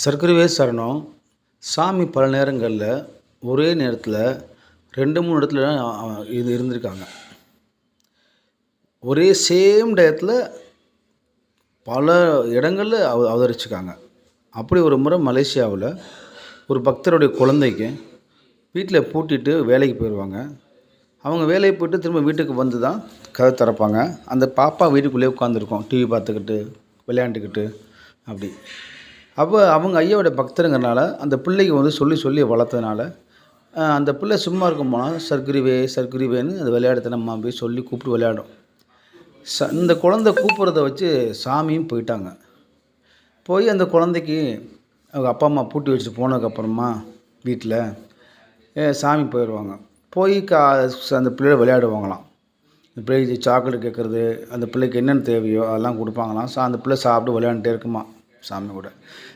சர்க்கரைவே சரணம். சாமி பல நேரங்களில் ஒரே நேரத்தில் ரெண்டு மூணு இடத்துல இது இருந்திருக்காங்க. ஒரே சேம் டயத்தில் பல இடங்களில் அவ அவதரிச்சிருக்காங்க. அப்படி ஒரு முறை மலேசியாவில் ஒரு பக்தருடைய குழந்தைக்கு வீட்டில் பூட்டிட்டு வேலைக்கு போயிடுவாங்க அவங்க வேலையை போயிட்டு திரும்ப வீட்டுக்கு வந்து தான் கதை திறப்பாங்க. அந்த பாப்பா வீட்டுக்குள்ளேயே உட்காந்துருக்கோம் டிவி பார்த்துக்கிட்டு விளையாண்டுக்கிட்டு அப்படி. அப்போ அவங்க ஐயாவோட பக்தருங்கிறனால அந்த பிள்ளைக்கு வந்து சொல்லி சொல்லி வளர்த்ததுனால அந்த பிள்ளை சும்மா இருக்கும் போனால் சர்க்கரிவே சர்க்கரிவேன்னு அந்த விளையாடுத்தனம்மா போய் சொல்லி கூப்பிட்டு விளையாடும். ச இந்த குழந்தை கூப்பிட்றத வச்சு சாமியும் போயிட்டாங்க. போய் அந்த குழந்தைக்கு அவங்க அப்பா அம்மா பூட்டி வச்சுட்டு போனதுக்கப்புறமா வீட்டில் சாமி போயிடுவாங்க. போய் கா அந்த பிள்ளை விளையாடுவாங்களாம். இந்த பிள்ளைக்கு சாக்லேட் கேட்குறது அந்த பிள்ளைக்கு என்னென்ன தேவையோ அதெல்லாம் கொடுப்பாங்களாம். சா அந்த பிள்ளை சாப்பிட்டு விளையாண்டுட்டே இருக்குமா. சாமி கூட.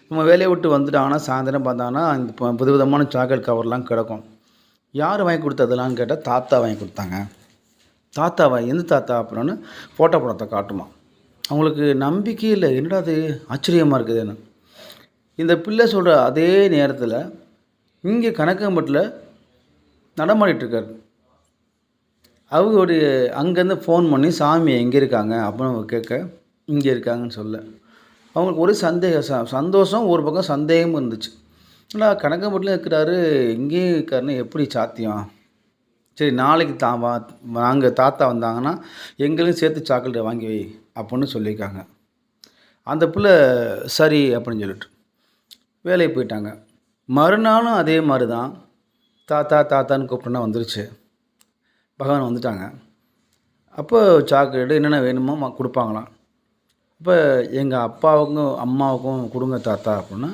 நம்ம வேலையை விட்டு வந்துட்டாங்கன்னா சாயந்தரம் பார்த்தாங்கன்னா இந்த புது விதமான சாக்லேட் கவர்லாம் கிடக்கும். யார் வாங்கி கொடுத்ததெல்லாம் கேட்டால் தாத்தா வாங்கி கொடுத்தாங்க. தாத்தாவா எந்த தாத்தா அப்படின்னு ஃபோட்டோ படத்தை காட்டுமா. அவங்களுக்கு நம்பிக்கை இல்லை. என்னடா அது ஆச்சரியமாக இருக்குதுன்னு இந்த பிள்ளை சொல்கிற அதே நேரத்தில் இங்கே கணக்கம்பட்டில் நடமாடிட்டுருக்கார் அவங்களுடைய அங்கேருந்து ஃபோன் பண்ணி சாமி எங்கே இருக்காங்க? அப்படின்னு அவங்க கேட்க இங்கே இருக்காங்கன்னு சொல்ல. அவங்களுக்கு ஒரு சந்தேகம் ச சந்தோஷம் ஒரு பக்கம் சந்தேகமும் இருந்துச்சு. ஆனால் கணக்கம்பட்டிலும் இருக்கிறாரு இங்கேயும் இருக்காருன்னு எப்படி சாத்தியம்? சரி நாளைக்கு தா வா நாங்கள் தாத்தா வந்தாங்கன்னா எங்களையும் சேர்த்து சாக்லேட் வாங்கி வை அப்படின்னு சொல்லியிருக்காங்க. அந்த பிள்ளை சரி அப்படின்னு சொல்லிட்டு வேலைக்கு போயிட்டாங்க. மறுநாளும் அதே மாதிரி தான் தாத்தா தாத்தான்னு கூப்பிட்டோன்னா வந்துருச்சு. பகவான் வந்துட்டாங்க. அப்போ சாக்லேட்டு என்னென்ன வேணுமோ கொடுப்பாங்களாம். இப்போ எங்கள் அப்பாவுக்கும் அம்மாவுக்கும் கொடுங்க தாத்தா அப்படின்னா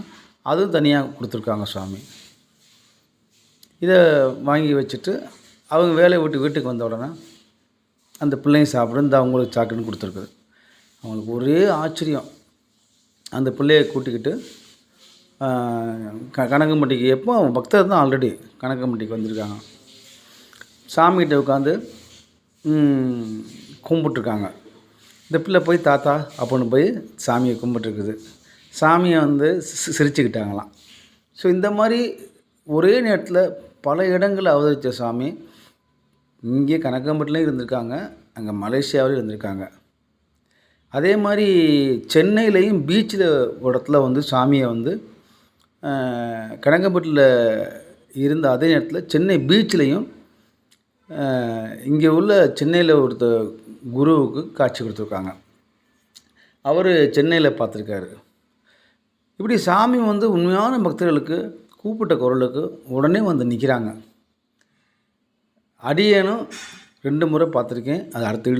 அதுவும் தனியாக கொடுத்துருக்காங்க சுவாமி. இதை வாங்கி வச்சுட்டு அவங்க வேலையை விட்டு வீட்டுக்கு வந்த உடனே அந்த பிள்ளைங்க சாப்பிடும் இந்த அவங்களுக்கு சாக்குன்னு கொடுத்துருக்குது. அவங்களுக்கு ஒரே ஆச்சரியம். அந்த பிள்ளையை கூட்டிக்கிட்டு க கனகம்பட்டிக்கு எப்போ அவங்க பக்தர் தான் ஆல்ரெடி கனகம்பட்டிக்கு வந்திருக்காங்க. சாமிகிட்ட உட்காந்து கும்பிட்டுருக்காங்க. இந்த பிள்ளை போய் தாத்தா அப்படின்னு போய் சாமியை கும்பிட்டுருக்குது. சாமியை வந்து சி- சிரிச்சுக்கிட்டாங்களாம். ஸோ இந்த மாதிரி ஒரே நேரத்தில் பல இடங்களில் அவதரித்த சாமி இங்கே கனகாம்பட்டிலையும் இருந்திருக்காங்க அங்கே மலேசியாவிலும் இருந்திருக்காங்க. அதே மாதிரி சென்னையிலையும் பீச்சில் இடத்துல வந்து சாமியை வந்து கனகம்பட்டில் இருந்த அதே நேரத்தில் சென்னை பீச்சிலையும் இங்கே உள்ள சென்னையில் ஒருத்தர் குருவுக்கு காட்சி கொடுத்துருக்காங்க. அவர் சென்னையில் பார்த்துருக்காரு. இப்படி சாமி வந்து உண்மையான பக்தர்களுக்கு கூப்பிட்ட குரலுக்கு உடனே வந்து நிற்கிறாங்க அடியேனும் ரெண்டு முறை பார்த்துருக்கேன். அது அடுத்த